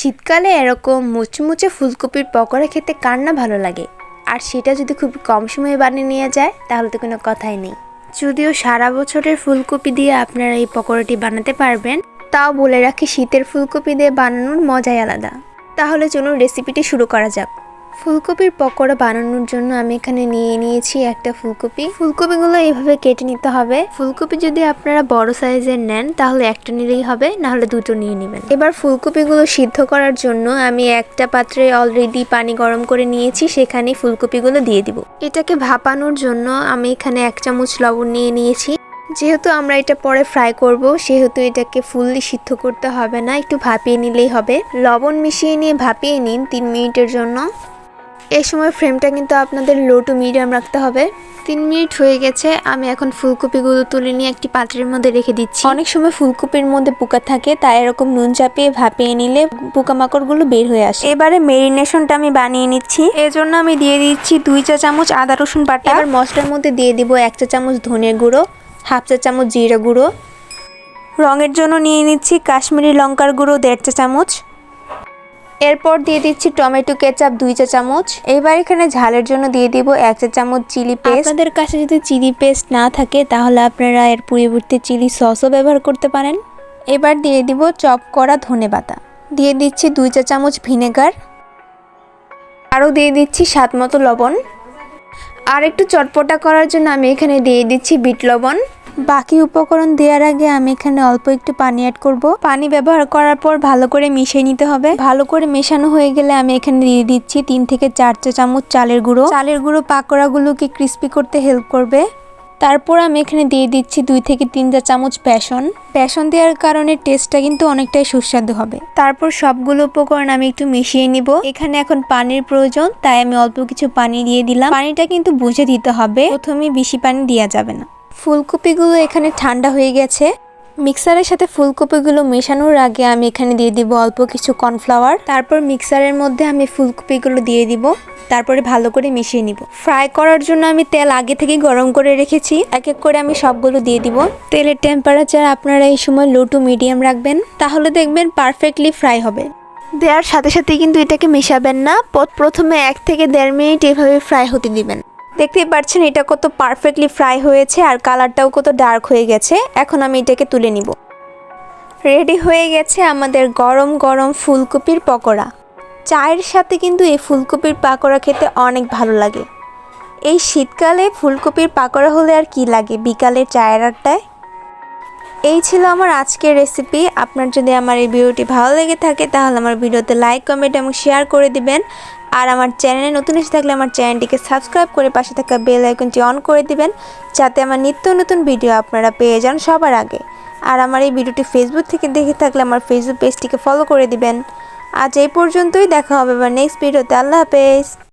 শীতকালে এরকম মুচমুচে ফুলকপির পকোড়া খেতে কার না ভালো লাগে? আর সেটা যদি খুব কম সময়ে বানিয়ে নেওয়া যায়, তাহলে তো কোনো কথাই নেই। যদিও সারা বছরের ফুলকপি দিয়ে আপনারা এই পকোড়াটি বানাতে পারবেন, তাও বলে রাখি শীতের ফুলকপি দিয়ে বানানোর মজাই আলাদা। তাহলে চলুন রেসিপিটি শুরু করা যাক। ফুলকপির পকোড়া বানানোর জন্য আমি এখানে নিয়ে নিয়েছি একটা ফুলকপি। ফুলকপিগুলো এইভাবে কেটে নিতে হবে। ফুলকপি যদি আপনারা বড় সাইজের নেন, তাহলে একটা নিলেই হবে না হলে দুটো নিয়ে নেবেন। এবার ফুলকপিগুলো সিদ্ধ করার জন্য আমি একটা পাত্রে অলরেডি পানি গরম করে নিয়েছি, সেখানে ফুলকপিগুলো দিয়ে দিব। এটাকে ভাপানোর জন্য আমি এখানে এক চামচ লবণ নিয়ে নিয়েছি। যেহেতু আমরা এটা পরে ফ্রাই করব, সেহেতু এটাকে ফুললি সিদ্ধ করতে হবে না, একটু ভাপিয়ে নিলেই হবে। লবণ মিশিয়ে নিয়ে ভাপিয়ে নিন তিন মিনিটের জন্য। এই সময় ফ্রেমটা কিন্তু আপনাদের লো টু মিডিয়াম রাখতে হবে। তিন মিনিট হয়ে গেছে আমি এখন ফুলকপিগুলো তুলে নিয়ে একটি পাত্রের মধ্যে রেখে দিচ্ছি। অনেক সময় ফুলকপির মধ্যে পোকা থাকে তাই এরকম নুন চাপিয়ে ভাপিয়ে নিলে পোকামাকড়গুলো বের হয়ে আসে। এবারে মেরিনেশনটা আমি বানিয়ে নিচ্ছি। এজন্য আমি দিয়ে দিচ্ছি দুই চা চামচ আদা রসুন বাটা। এবার মশলার মধ্যে দিয়ে দিব এক চা চামচ ধনের গুঁড়ো হাফ চা চামচ জিরা গুঁড়ো। রঙের জন্য নিয়ে নিচ্ছি কাশ্মীরি লঙ্কার গুঁড়ো দেড় চা চামচ। এরপর দিয়ে দিচ্ছি টমেটো কেচাপ দুই চা চামচ। এবার এখানে ঝালের জন্য দিয়ে দিব এক চা চামচ চিলি পেস্ট। আপনাদের কাছে যদি চিলি পেস্ট না থাকে তাহলে আপনারা এর পরিবর্তে চিলি সসও ব্যবহার করতে পারেন। এবার দিয়ে দিব চপ করা ধনে পাতা। দিয়ে দিচ্ছি দুই চা চামচ ভিনেগার। আরও দিয়ে দিচ্ছি স্বাদ মতো লবণ। আর একটু চটপটা করার জন্য আমি এখানে দিয়ে দিচ্ছি বিট লবণ। বাকি উপকরণ দেওয়ার আগে আমি এখানে অল্প একটু পানি অ্যাড করব। পানি ব্যবহার করার পর ভালো করে মিশিয়ে নিতে হবে। ভালো করে মেশানো হয়ে গেলে আমি এখানে দিয়ে দিচ্ছি তিন থেকে চার চা চামচ চালের গুঁড়ো। চালের গুঁড়ো পাকোড়াগুলোকে ক্রিস্পি করতে হেল্প করবে। তারপর আমি এখানে দিয়ে দিচ্ছি দুই থেকে তিন চা চামচ বেসন। বেসন দেওয়ার কারণে টেস্টটা কিন্তু অনেকটাই সুস্বাদু হবে। তারপর সবগুলো উপকরণ আমি একটু মিশিয়ে নিব। এখানে এখন পানির প্রয়োজন, তাই আমি অল্প কিছু পানি দিয়ে দিলাম। পানিটা কিন্তু বুঝে দিতে হবে। প্রথমে বেশি পানি দেওয়া যাবে না। ফুলকপিগুলো এখানে ঠান্ডা হয়ে গেছে। মিক্সারের সাথে ফুলকপিগুলো মেশানোর আগে আমি এখানে দিয়ে দিব অল্প কিছু কর্নফ্লাওয়ার। তারপর মিক্সারের মধ্যে আমি ফুলকপিগুলো দিয়ে দিব। তারপরে ভালো করে মিশিয়ে নিব। ফ্রাই করার জন্য আমি তেল আগে থেকে গরম করে রেখেছি। এক এক করে আমি সবগুলো দিয়ে দিব। তেলের টেম্পারেচার আপনারা এই সময় লো টু মিডিয়াম রাখবেন। তাহলে দেখবেন পারফেক্টলি ফ্রাই হবে। দেওয়ার সাথে সাথে কিন্তু এটাকে মেশাবেন না। প্রথমে এক থেকে দেড় মিনিট এভাবে ফ্রাই হতে দিবেন। দেখতেই পাচ্ছেন এটা কত পারফেক্টলি ফ্রাই হয়েছে আর কালারটাও কত ডার্ক হয়ে গেছে। এখন আমি এটাকে তুলে নিব। রেডি হয়ে গেছে আমাদের গরম গরম ফুলকপির পকোড়া। চায়ের সাথে কিন্তু এই ফুলকপির পাকোড়া খেতে অনেক ভালো লাগে। এই শীতকালে ফুলকপির পাকোড়া হলে আর কি লাগে বিকালের চায়ের আড্ডায়? এই ছিল আমার আজকের রেসিপি আপনার যদি আমার এই ভিডিওটি ভালো লেগে থাকে তাহলে আমার ভিডিওতে লাইক কমেন্ট এবং শেয়ার করে দিবেন। আর আমার চ্যানেলে নতুন এসে থাকলে আমার চ্যানেলটিকে সাবস্ক্রাইব করে পাশে থাকা বেল আইকনটি অন করে দিবেন, যাতে আমার নিত্য নতুন ভিডিও আপনারা পেয়ে যান সবার আগে। আর আমার এই ভিডিওটি ফেসবুক থেকে দেখে থাকলে আমার ফেসবুক পেজটিকে ফলো করে দিবেন। আজ এই পর্যন্তই, দেখা হবে আবার নেক্সট ভিডিওতে আল্লাহ হাফেজ।